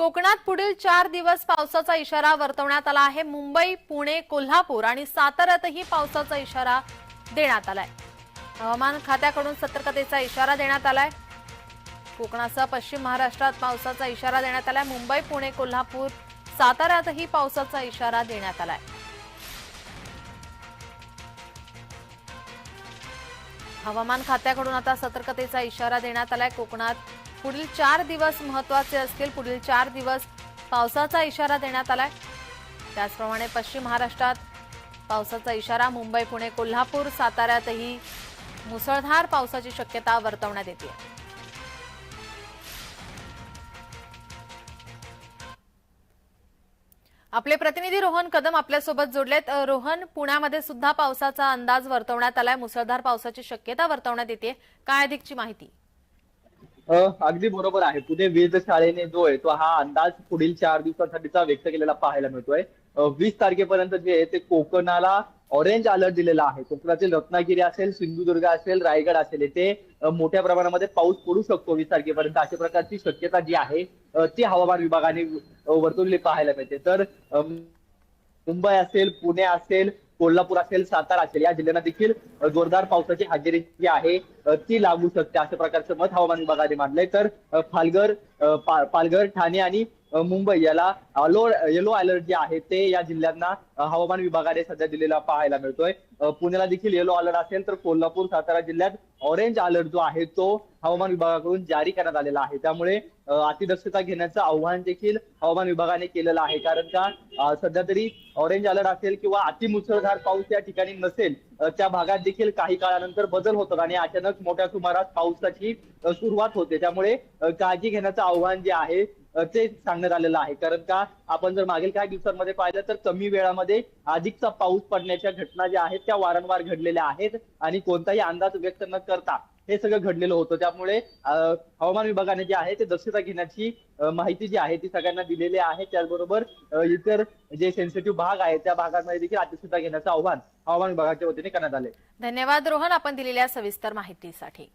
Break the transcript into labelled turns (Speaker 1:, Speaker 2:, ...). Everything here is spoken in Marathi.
Speaker 1: कोकणात पुढील चार दिवस पावसाचा इशारा वर्तवण्यात आला आहे. मुंबई पुणे कोल्हापूर आणि साताऱ्यातही पावसाचा इशारा देण्यात आलाय. हवामान खात्याकडून सतर्कतेचा इशारा देण्यात आलाय. कोकणासह पश्चिम महाराष्ट्रात पावसाचा इशारा देण्यात आलाय. मुंबई पुणे कोल्हापूर साताऱ्यातही पावसाचा इशारा देण्यात आलाय. हवामान खात्याकडून आता सतर्कतेचा इशारा देण्यात आलाय. कोकणात पुढील चार दिवस महत्त्वाचे असतील. पुढील चार दिवस पावसाचा इशारा देण्यात आलाय. त्याचप्रमाणे पश्चिम महाराष्ट्रात पावसाचा इशारा मुंबई पुणे कोल्हापूर साताऱ्यातही मुसळधार पावसाची शक्यता वर्तवण्यात येते. आपले प्रतिनिधी रोहन कदम आपल्यासोबत जोडलेत. रोहन पुण्यामध्ये सुद्धा पावसाचा अंदाज वर्तवण्यात आलाय. मुसळधार पावसाची शक्यता वर्तवण्यात येते. काय अधिकची माहिती?
Speaker 2: अगदी बरोबर आहे. पुणे वेधशाळेने जो आहे तो हा अंदाज पुढील चार दिवसांसाठीचा व्यक्त केलेला पाहायला मिळतोय. वीस तारखेपर्यंत जे आहे ते कोकणाला ऑरेंज अलर्ट दिलेला आहे. कोकणातील रत्नागिरी असेल सिंधुदुर्ग असेल रायगड असेल येथे मोठ्या प्रमाणामध्ये पाऊस पडू शकतो वीस तारखेपर्यंत. अशा प्रकारची शक्यता जी आहे ती हवामान विभागाने वर्तवलेली पाहायला मिळते. तर मुंबई असेल पुणे असेल कोल्हापूर असेल सातारा असेल या जिल्ह्यांना देखील जोरदार पावसाची हजेरी जी आहे ती लागू शकते. अशा प्रकारचं मत हवामान विभागाने मांडलंय. तर पालघर पा- पालघर ठाणे आणि मुंबई. याला लो येलो अलर्ट जे आहे ते या जिल्ह्यांना हवामान विभागाने सध्या दिलेला पाहायला मिळतोय. पुण्याला देखील येलो अलर्ट असेल तर कोल्हापूर सातारा जिल्ह्यात ऑरेंज अलर्ट जो आहे तो हवामान विभागाकडून जारी करण्यात आलेला आहे. त्यामुळे अतिदक्षता घेण्याचं आव्हान देखील हवामान विभागाने केलेलं आहे. कारण का सध्या तरी ऑरेंज अलर्ट असेल किंवा अतिमुसळधार पाऊस या ठिकाणी नसेल त्या भागात देखील काही काळानंतर बदल होतात आणि अचानक मोठ्या सुमारास पावसाची सुरुवात होते. त्यामुळे काळजी घेण्याचं आव्हान जे आहे ते सांगण्यात आलेलं आहे. कारण का आपण जर मागील काही दिवसांमध्ये पाहिलं तर कमी वेळामध्ये अधिकचा पाऊस पडण्याच्या घटना ज्या आहेत त्या वारंवार घडलेल्या आहेत आणि कोणताही अंदाज व्यक्त न करता हे सगळं घडलेलं होतं. त्यामुळे हवामान विभागाने जे आहे ते दक्षता घेण्याची माहिती जी आहे ती सगळ्यांना दिलेली आहे. त्याचबरोबर इतर जे सेन्सिटिव्ह भाग आहे त्या भागांमध्ये देखील अतिदक्षता घेण्याचं आव्हान हवामान विभागाच्या वतीने करण्यात आले
Speaker 1: धन्यवाद रोहन. आपण दिलेल्या सविस्तर माहितीसाठी.